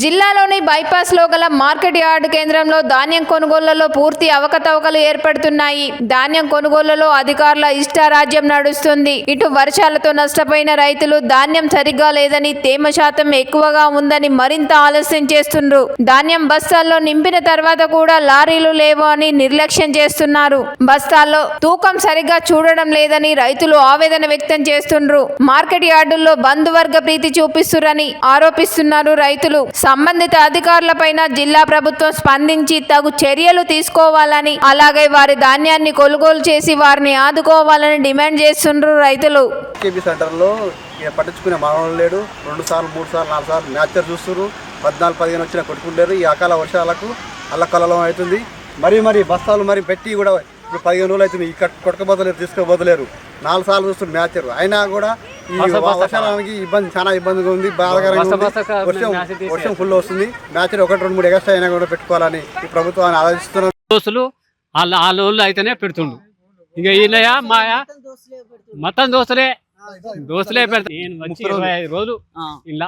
జిల్లాలోని బైపాస్లో గల market yard కేంద్రంలో ధాన్యం కొనుగోళ్ళలో పూర్తి అవకతవకలు ఏర్పడుతున్నాయి. ధాన్యం కొనుగోళ్ళలో అధికారుల ఇష్టారాజ్యం నడుస్తుంది. ఇటు వర్షాలతో నష్టపోయిన రైతులు ధాన్యం సరిగ్గా లేదని తేమ శాతం ఎక్కువగా ఉందని మరింత ఆలస్యం చేస్తుండ్రు. ధాన్యం బస్తాల్లో నింపిన తర్వాత కూడా లారీలు లేవు అని నిర్లక్ష్యం చేస్తున్నారు. బస్తాల్లో తూకం సరిగ్గా చూడడం లేదని రైతులు ఆవేదన వ్యక్తం చేస్తుండ్రు. మార్కెట్ యార్డుల్లో బంధువర్గ ప్రీతి చూపిస్తురని ఆరోపిస్తున్నారు రైతులు. సంబంధిత అధికారులపైన జిల్లా ప్రభుత్వం స్పందించి తగు చర్యలు తీసుకోవాలని అలాగే వారి ధాన్యాన్ని కొనుగోలు చేసి వారిని ఆదుకోవాలని డిమాండ్ చేస్తుండ్రు రైతులు. సెంటర్లో ఇక పట్టించుకునే మానవులు లేడు. రెండు సార్లు మూడు సార్లు నాలుగు సార్లు మ్యాచర్ చూస్తున్నారు పద్నాలుగు పదిహేను వచ్చినా కొట్టుకుంటారు. ఈ అకాల వర్షాలకు అల్లకల్లం అవుతుంది. మరి మరి బస్తాలు మరి పెట్టి కూడా ఇప్పుడు పదిహేను రోజులు అవుతుంది. ఈ కొట్టకపోతలేరు తీసుకోబోతలేరు నాలుగు సార్లు చూస్తున్నారు మ్యాచర్ అయినా కూడా ఈ వర్షాలకి ఇబ్బంది చాలా ఇబ్బందిగా ఉంది. బాధాకరంగా ఉంది. వర్షం వర్షం ఫుల్ వస్తుంది. మ్యాచర్ ఒకటి రెండు మూడు ఎగస్ట్రా అయినా కూడా పెట్టుకోవాలని ఈ ప్రభుత్వాన్ని ఆలోచిస్తున్నారు. దోస్తులు వాళ్ళ ఊళ్ళో అయితేనే పెడుతుండు. ఇక ఈయనయ మాయా మొత్తం దోస్తులే. దోస్తులే పెడతా. నేను వచ్చి ఇరవై ఐదు రోజులు ఇలా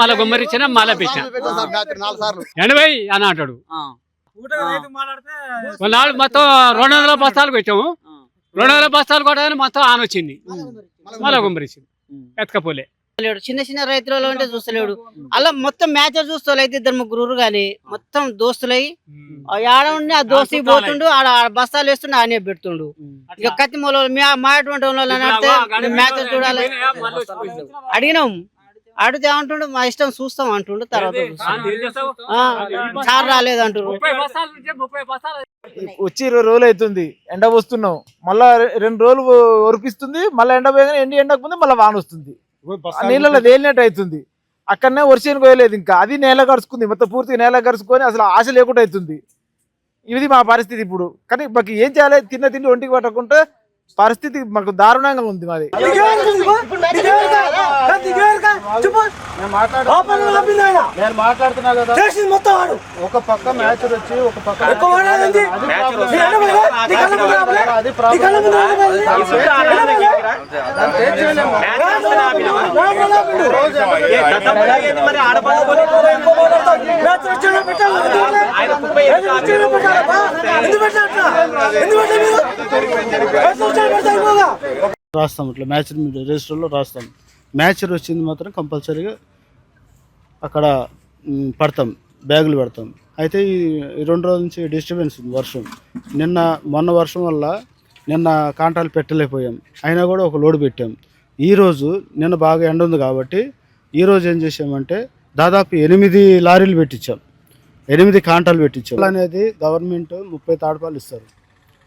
మళ్ళీ గుమ్మరిచ్చినా మళ్ళీ పెట్టినా. ఎనభై అని అంటాడు. కొన్నాళ్ళు మొత్తం రెండు వందల బస్తాలు పెట్టాము. రెండు వందల బస్తాలు కొట్టగానే మొత్తం ఆన్ వచ్చింది మళ్ళీ గుమ్మరిచ్చింది ఎత్తకపోలే. లేడు చిన్న చిన్న రైతులలో అంటే చూస్తలేడు. అలా మొత్తం మ్యాచర్ చూస్తలే అయితే ఇద్దరు ముగ్గురు గాని మొత్తం దోస్తులై ఆ ఆడ ఉండి ఆ దోస్తు పోతుండు ఆడ ఆడ బస్తాలు వేస్తుండే ఆయనే పెడుతుండు. ఇక కత్తి మూల మా అటువంటి అంటే మ్యాచర్ చూడాలి. అడిగినాం. అడిగితే ఏమంటుండు మా ఇష్టం చూస్తాం అంటుండు తర్వాత సార్ రాలేదు అంటారు వచ్చి ఇరవై రోజులు అవుతుంది. ఎండ వస్తున్నాం మళ్ళా రెండు రోజులు ఒరిపిస్తుంది. మళ్ళీ ఎండ పోయగానే ఎండి ఎండకపోతే మళ్ళీ వాన వస్తుంది. నీళ్ళలో తేలినట్టు అవుతుంది. అక్కడనే వర్షానికి పోయలేదు ఇంకా. అది నేల గడుచుకుంది మొత్తం పూర్తిగా నేల గడుచుకొని అసలు ఆశ లేకుండా అవుతుంది. ఇది మా పరిస్థితి ఇప్పుడు. కానీ మాకు ఏం చేయాలి? తిన్న తిండి ఒంటికి పట్టకుంటే పరిస్థితి మాకు దారుణంగా ఉంది మాది నేను మాట్లాడుతున్నా కదా. ఒక పక్క మ్యాచ్ వచ్చి ఒక పక్క అది ప్రాబ్లం రాస్తాం ఇట్లా మ్యాచ్ రిజిస్టర్లో రాస్తాం. మ్యాచ్ వచ్చింది మాత్రం కంపల్సరీగా అక్కడ పడతాం బ్యాగులు పెడతాం. అయితే ఈ రెండు రోజుల నుంచి డిస్టర్బెన్స్ ఉంది వర్షం. నిన్న మొన్న వర్షం వల్ల నిన్న కాంటాలు పెట్టలేకపోయాం. అయినా కూడా ఒక లోడ్ పెట్టాం. ఈరోజు నిన్న బాగా ఎండ ఉంది కాబట్టి ఈరోజు ఏం చేసామంటే దాదాపు ఎనిమిది లారీలు పెట్టించాం. ఎనిమిది కాంటాలు పెట్టించారు. అనేది గవర్నమెంట్ ముప్పై తాడపాలు ఇస్తారు.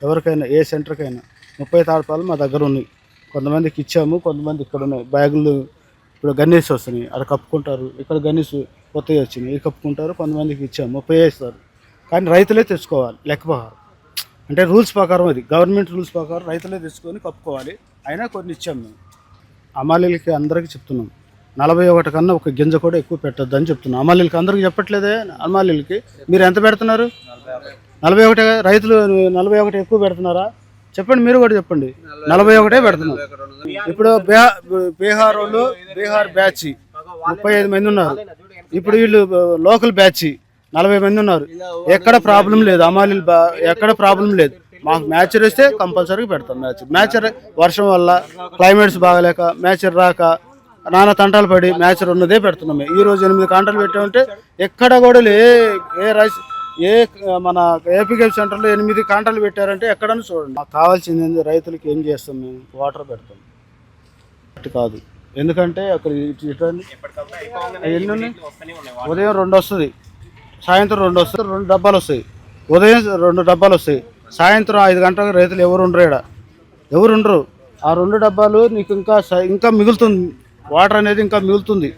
ఎవరికైనా ఏ సెంటర్కైనా ముప్పై తాడపాలు మా దగ్గర ఉన్నాయి. కొంతమందికి ఇచ్చాము కొంతమంది ఇక్కడ ఉన్నాయి. బ్యాగులు ఇప్పుడు గన్నేసి వస్తున్నాయి. అక్కడ కప్పుకుంటారు. ఇక్కడ గన్నేసి కొత్తవి వచ్చినాయి. ఇవి కప్పుకుంటారు కొంతమందికి ఇచ్చాము ముప్పై ఇస్తారు కానీ రైతులే తెచ్చుకోవాలి లెక్క అంటే రూల్స్ ప్రకారం అది. గవర్నమెంట్ రూల్స్ ప్రకారం రైతులే తెచ్చుకొని కప్పుకోవాలి. అయినా కొన్ని ఇచ్చాము మేము. అమాలీలకి అందరికీ చెప్తున్నాం. నలభై ఒకటి కన్నా ఒక గింజ కూడా ఎక్కువ పెట్టద్దు అని చెప్తున్నాను అమాలీలకి అందరికీ చెప్పట్లేదే అమాలీలకి మీరు ఎంత పెడుతున్నారు? నలభై ఒకటే రైతులు నలభై ఒకటి ఎక్కువ పెడుతున్నారా? చెప్పండి మీరు కూడా చెప్పండి. నలభై ఒకటే పెడుతున్నారు. ఇప్పుడు బీహార్ బీహార్ వాళ్ళు బీహార్ బ్యాచ్ ముప్పై ఐదు మంది ఉన్నారు. ఇప్పుడు వీళ్ళు లోకల్ బ్యాచ్ నలభై మంది ఉన్నారు. ఎక్కడ ప్రాబ్లం లేదు. అమాలీలు బా- ఎక్కడ ప్రాబ్లం లేదు. మాకు మ్యాచర్ వస్తే కంపల్సరీగా పెడతాం మ్యాచ్. మ్యాచర్ వర్షం వల్ల క్లైమేట్స్ బాగలేక మ్యాచర్ రాక నానా తంటాలు పడి మ్యాచర్ ఉన్నదే పెడుతున్నాం మేము. ఈ రోజు ఎనిమిది కాంటాలు పెట్టామంటే ఎక్కడ కూడా లే ఏ రైస్ ఏ మన ఏపీకేఫ్ సెంటర్లో ఎనిమిది కాంటాలు పెట్టారంటే ఎక్కడన్నా చూడండి. మాకు కావాల్సింది రైతులకి ఏం చేస్తాం మేము? వాటర్ పెడతాం. కాదు. ఎందుకంటే అక్కడ ఎన్ని ఉన్నాయి? ఉదయం రెండు వస్తుంది. సాయంత్రం రెండు వస్తుంది. రెండు డబ్బాలు వస్తాయి. ఉదయం రెండు డబ్బాలు వస్తాయి. సాయంత్రం ఐదు గంటలకు రైతులు ఎవరు ఉండరు ఇక్కడ ఎవరు ఉండరు. ఆ రెండు డబ్బాలు నీకు ఇంకా ఇంకా మిగులుతుంది. వాటర్ అనేది ఇంకా మిగులుతుంది.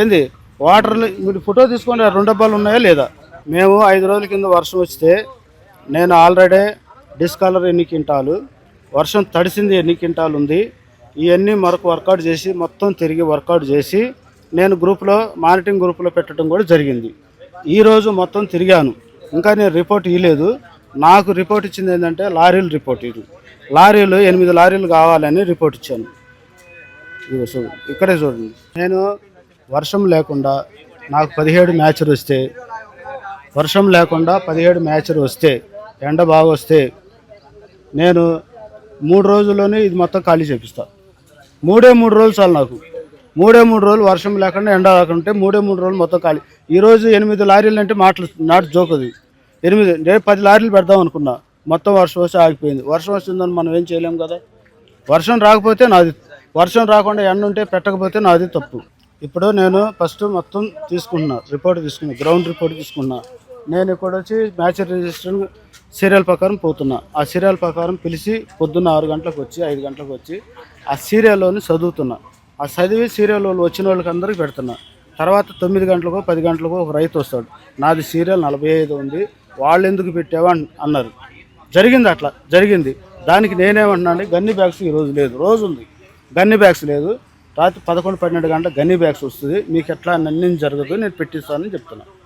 ఏంది? వాటర్ మీరు ఫోటో తీసుకోండి రెండు డబ్బాలు ఉన్నాయా లేదా? మేము ఐదు రోజుల కింద వర్షం వస్తే నేను ఆల్రెడీ డిస్కలర్ ఎన్ని క్వింటాలు వర్షం తడిసింది ఎన్ని క్వింటాలు ఉంది ఇవన్నీ మరొక వర్కౌట్ చేసి మొత్తం తిరిగి వర్కౌట్ చేసి నేను గ్రూప్లో మానిటరింగ్ గ్రూప్లో పెట్టడం కూడా జరిగింది. ఈరోజు మొత్తం తిరిగాను. ఇంకా నేను రిపోర్ట్ ఇవ్వలేదు నాకు రిపోర్ట్ ఇచ్చింది ఏంటంటే లారీలు రిపోర్ట్ ఇది. లారీలు ఎనిమిది లారీలు కావాలని రిపోర్ట్ ఇచ్చాను. ఇక్కడే చూడండి. నేను వర్షం లేకుండా నాకు పదిహేడు మ్యాచ్లు వస్తే వర్షం లేకుండా పదిహేడు మ్యాచ్లు వస్తే ఎండ బాగా వస్తే నేను మూడు రోజుల్లోనే ఇది మొత్తం ఖాళీ చేపిస్తా. మూడే మూడు రోజులు చాలు నాకు. మూడే మూడు రోజులు వర్షం లేకుండా ఎండ లేకుంటే మూడే మూడు రోజులు మొత్తం ఖాళీ. ఈరోజు ఎనిమిది లారీలు అంటే మాటలు నాటు జోకుది ఎనిమిది రేపు పది లారీలు పెడదాం అనుకున్నా. మొత్తం వర్షం వస్తే ఆగిపోయింది. వర్షం వస్తుందని మనం ఏం చేయలేము కదా? వర్షం రాకపోతే నాది వర్షం రాకుండా ఎండ ఉంటే పెట్టకపోతే నాది తప్పు. ఇప్పుడు నేను ఫస్ట్ మొత్తం తీసుకున్నా రిపోర్ట్ తీసుకున్నా గ్రౌండ్ రిపోర్ట్ తీసుకున్నా. నేను ఇక్కడ వచ్చి మ్యాచ్ రిజిస్టర్ సీరియల్ ప్రకారం పోతున్నా. ఆ సీరియల్ ప్రకారం పిలిచి పొద్దున్న ఆరు గంటలకు వచ్చి ఐదు గంటలకు వచ్చి ఆ సీరియల్లోని చదువుతున్నా. ఆ చదివి సీరియల్ వాళ్ళు వచ్చిన వాళ్ళకి అందరికి పెడుతున్నా. తర్వాత తొమ్మిది గంటలకు పది గంటలకు ఒక రైతు వస్తాడు. నాది సీరియల్ నలభై ఐదు ఉంది వాళ్ళు ఎందుకు పెట్టావా అన్నారు. జరిగింది అట్లా జరిగింది. దానికి నేనేమంటున్నాను గన్ని బ్యాగ్స్ ఈరోజు లేదు రోజు ఉంది. గన్ని బ్యాగ్స్ లేదు. రాత్రి పదకొండు పన్నెండు గంటల గన్ని బ్యాగ్స్ వస్తుంది. మీకు ఎట్లా నన్ను జరగదు నేను పెట్టిస్తానని చెప్తున్నాను